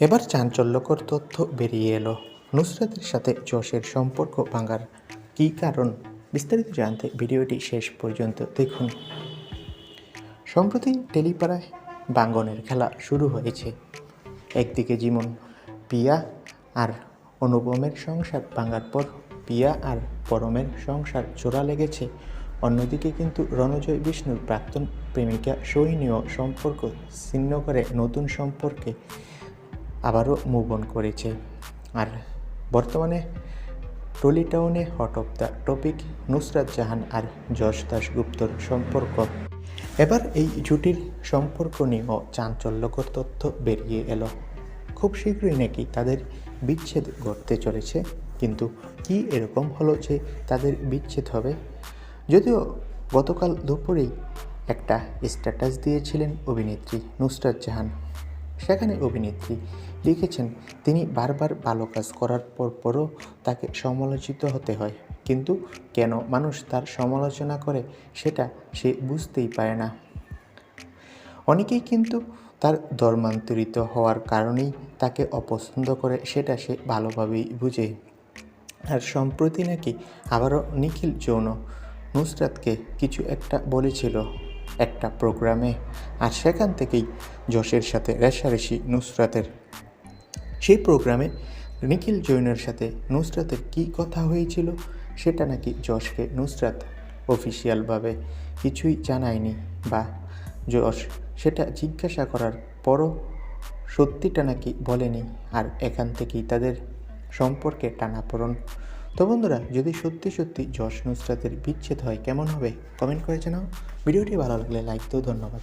এবার চাঞ্চল্যকর তথ্য বেরিয়ে এলো। নুসরাতের সাথে যশের সম্পর্ক ভাঙার কী কারণ বিস্তারিত জানতে ভিডিওটি শেষ পর্যন্ত দেখুন। সম্প্রতি টেলিপাড়ায় বাঙ্গনের খেলা শুরু হয়েছে। একদিকে যেমন পিয়া আর অনুপমের সংসার ভাঙার পর পিয়া আর পরমের সংসার জোড়া লেগেছে। অন্যদিকে কিন্তু রণজয় বিষ্ণুর প্রাক্তন প্রেমিকা সৈনীয় সম্পর্ক ছিন্ন করে নতুন সম্পর্কে আবারও মুভ অন করেছে। আর বর্তমানে টলি টাউনে hot of the topic Nusrat Jahan আর যশ দাশগুপ্তর সম্পর্ক। এবার এই জুটির সম্পর্ক নিয়েও চাঞ্চল্যকর তথ্য বেরিয়ে এলো। খুব শীঘ্রই নাকি তাদের বিচ্ছেদ ঘটতে চলেছে। কিন্তু কি এরকম হলো যে তাদের বিচ্ছেদ হবে? যদিও গতকাল দুপুরেই একটা স্ট্যাটাস দিয়েছিলেন অভিনেত্রী নুসরাত জাহান। সেখানে অভিনেত্রী লিখেছেন, তিনি বারবার ভালো কাজ করার পর পরও তাকে সমালোচিত হতে হয়। কিন্তু কেন মানুষ তার সমালোচনা করে সেটা সে বুঝতেই পারে না। অনেকেই কিন্তু তার ধর্মান্তরিত হওয়ার কারণেই তাকে অপছন্দ করে সেটা সে ভালোভাবেই বুঝে। আর সম্প্রতি নাকি আবারও নিখিল যৌন নুসরাতকে কিছু একটা বলেছিল। একটা প্রোগ্রামে। আর সেখান থেকেই যশের সাথে রেশারেশি নুসরাতের। সেই প্রোগ্রামে নিখিল জৈনের সাথে নুসরাতের কী কথা হয়েছিল, সেটা নাকি যশকে নুসরাত অফিসিয়ালভাবে কিছুই জানায়নি বা যশ সেটা জিজ্ঞাসা করার পরও সত্যিটা নাকি বলেনি, আর এখান থেকেই তাদের সম্পর্কে টানাপোড়ন তো বন্ধুরা, যদি সত্যি সত্যি যশ নুসরাতের বিচ্ছেদ হয়, কেমন হবে? কমেন্ট করে জানাও। ভিডিওটি ভালো লাগলে লাইক তো ধন্যবাদ।